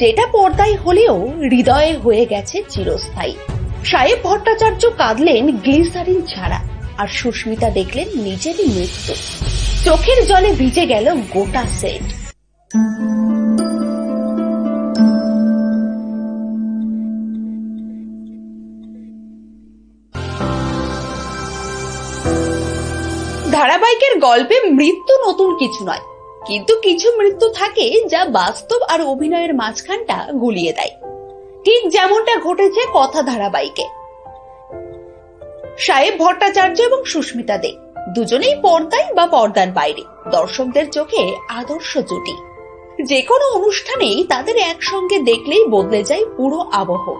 যেটা পর্দায় হলেও হৃদয়ে হয়ে গেছে চিরস্থায়ী। সাহেব ভট্টাচার্য কাঁদলেন গ্লিসারিন ছাড়া, আর সুস্মিতা দেখলেন নিজেরই মৃত্যু। চোখের জলে ভিজে গেল গোটা সেট। ধারাবাহিকের গল্পে মৃত্যু নতুন কিছু নয়। কিন্তু কিছু মৃত্যু থাকে যা বাস্তব আর অভিনয়ের মাঝখানটা গুলিয়ে দেয়। ঠিক যেমনটা ঘটেছে কথা ধারাবাহিকে। সাহেব ভট্টাচার্য এবং সুস্মিতা দে দুজনেই পর্দায় বা পর্দার বাইরে, দর্শকদের চোখে আদর্শ জুটি। যে কোনো অনুষ্ঠানেই তাদের একসঙ্গে দেখলেই বদলে যায় পুরো আবহ।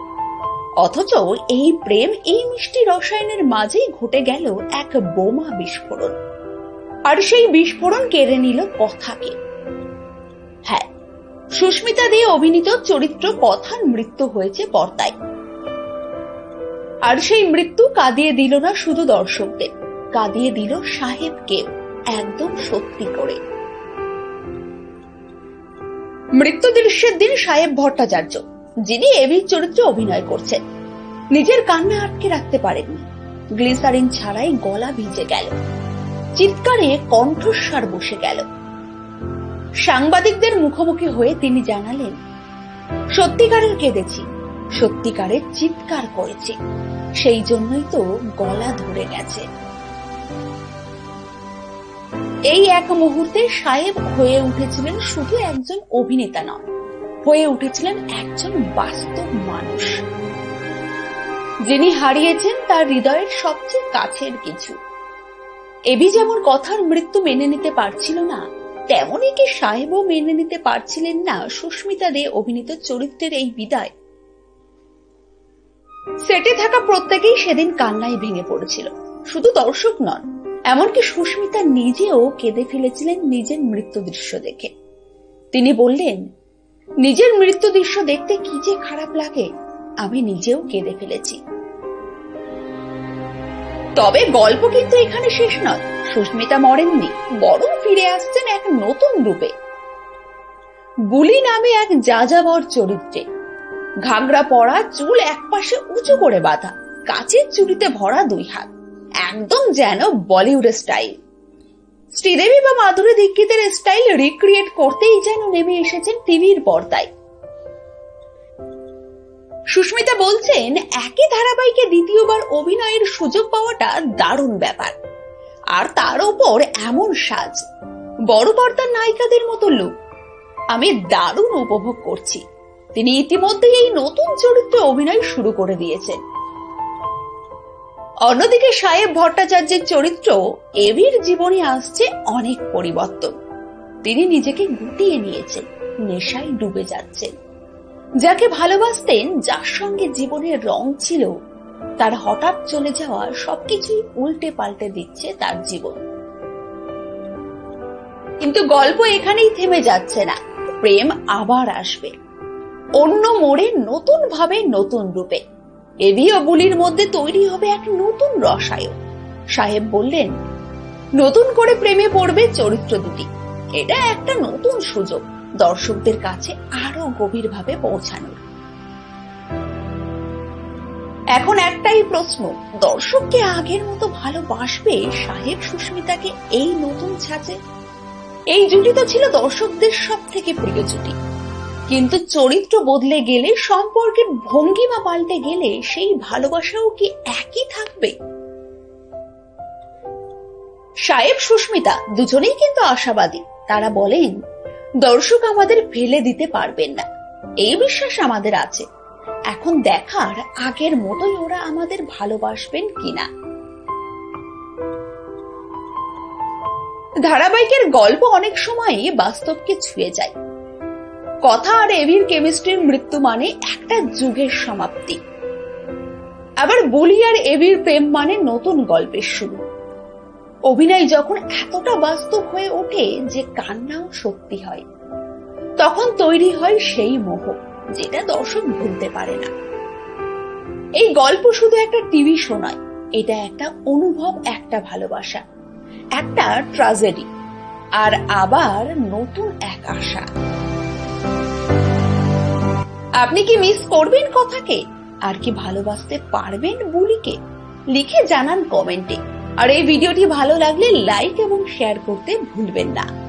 অথচ এই প্রেম, এই মিষ্টি রসায়নের মাঝেই ঘটে গেল এক বোমা বিস্ফোরণ। আর সেই বিস্ফোরণ কেড়ে নিল কথাকে। হ্যাঁ সুস্মিতা দিয়ে অভিনীত চরিত্র কথার মৃত্যু হয়েছে পর্দায়। আর সেই মৃত্যু কাঁদিয়ে দিল না শুধু দর্শকদের, কাঁদিয়ে দিল সাহেবকে একদম সত্যি করে। মৃত্যু দৃশ্যের দিন সাহেব ভট্টাচার্য, যিনি এবির চরিত্রে অভিনয় করছেন। নিজের কান্না আটকে রাখতে পারেননি। গ্লিসারিন ছাড়াই গলা ভিজে গেল। চিৎকারে কণ্ঠস্বর বসে গেল। সাংবাদিকদের মুখোমুখি হয়ে তিনি জানালেন, সত্যিকারের কেঁদেছি, সত্যিকারের চিৎকার করেছি, সেই জন্যই তো গলা ধরে গেছে। এই এক মুহূর্তে সাহেব হয়ে উঠেছিলেন শুধু একজন অভিনেতা নয় হয়ে উঠেছিলেন একজন বাস্তব মানুষ। যিনি হারিয়েছেন তার হৃদয়ের সবচেয়ে কাছের কিছু। এবি যেমন কথার মৃত্যু মেনে নিতে পারছিল না, তেমনই কি সাহেবও মেনে নিতে পারছিলেন না সুস্মিতা দে অভিনীত চরিত্রের এই বিদায়। সেটে থাকা প্রত্যেকেই সেদিন কান্নায় ভেঙে পড়েছিল, শুধু দর্শক নন, এমনকি সুস্মিতা নিজেও কেঁদে ফেলেছিলেন নিজের মৃত্যু দৃশ্য দেখে। তিনি বললেন, নিজের মৃত্যু দৃশ্য দেখতে কি যে খারাপ লাগে, আমি নিজেও কেঁদে ফেলেছি। তবে গল্প কিন্তু এখানে শেষ নয়। সুস্মিতা মরেননি, বরং ফিরে আসছেন এক নতুন রূপে। বুলি নামে এক যাযাবর চরিত্রে। ঘাগরা পরা চুল একপাশে উঁচু করে বাঁধা, কাচের চুড়িতে ভরা দুই হাত। একদম যেন বলিউডের স্টাইল। শ্রীদেবী বা মাধুরী দীক্ষিতের স্টাইল রিক্রিয়েট করতেই যেন নেমে এসেছেন টিভির পর্দায়। সুস্মিতা বলছেন, একই ধারাবাহিকে দ্বিতীয়বার অভিনয়ের সুযোগ পাওয়াটা দারুণ ব্যাপার। আর তার ওপর এমন সাজ। বড় পর্দার নায়িকাদের মতো লুক আমি দারুণ উপভোগ করছি। তিনি ইতিমধ্যেই এই নতুন চরিত্রে অভিনয় শুরু করে দিয়েছেন। অন্যদিকে সাহেব ভট্টাচার্যের চরিত্র এভির জীবনে আসছে অনেক পরিবর্তন। তিনি নিজেকে গুটিয়ে নিয়েছেন, নেশায় ডুবে যাচ্ছেন। যাকে ভালোবাসতেন, যার সঙ্গে জীবনের রং ছিল, তার হঠাৎ চলে যাওয়া সবকিছুই উল্টে পাল্টে দিচ্ছে তার জীবন। কিন্তু গল্প এখানেই থেমে যাচ্ছে না, প্রেম আবার আসবে। অন্য মোড়ে নতুন ভাবে নতুন রূপে। ও বুলির মধ্যে তৈরি হবে এক নতুন রসায়ন। সাহেব বললেন, নতুন করে প্রেমে পড়বে চরিত্র দুটি। এটা একটা নতুন সুযোগ। দর্শকদের কাছে আরও গভীরভাবে পৌঁছানোর এখন একটাই প্রশ্ন দর্শককে আগের মতো ভালোবাসবে সাহেব সুস্মিতাকে এই নতুন ছাঁচে? এই জুটি তো ছিল দর্শকদের সব থেকে প্রিয় জুটি। কিন্তু চরিত্র বদলে গেলে, সম্পর্কের ভঙ্গিমা পাল্টে গেলে সেই ভালোবাসাও কি একই থাকবে? সাহেব সুস্মিতা দুজনেই কিন্তু আশাবাদী। তারা বলেন দর্শক আমাদের ফেলে দিতে পারবেন না। এই বিশ্বাস আমাদের আছে। এখন দেখার আগের মতোই ওরা আমাদের ভালোবাসবেন কিনা। ধারাবাহিকের গল্প অনেক সময়ই বাস্তবকে ছুঁয়ে যায়। কথা আর এভির কেমিস্ট্রির মৃত্যু মানে একটা যুগের সমাপ্তি। আবার বলি আর এভির প্রেম মানে নতুন গল্পের শুরু। অভিনয় যখন এতটা বাস্তব হয়ে ওঠে যে কান্নাও সত্যি হয়। তখন তৈরি হয় সেই মোহ, যেটা দর্শক ভুলতে পারে না। এই গল্প শুধু একটা টিভি শো নয়, এটা একটা অনুভব, একটা ভালোবাসা, একটা ট্রাজেডি, আর আবার নতুন এক আশা। আপনি কি মিস করবেন কথাকে? আর কি ভালোবাসতে পারবেন বুলিকে? লিখে জানান কমেন্টে। আর এই ভিডিওটি ভালো লাগলে লাইক এবং শেয়ার করতে ভুলবেন না।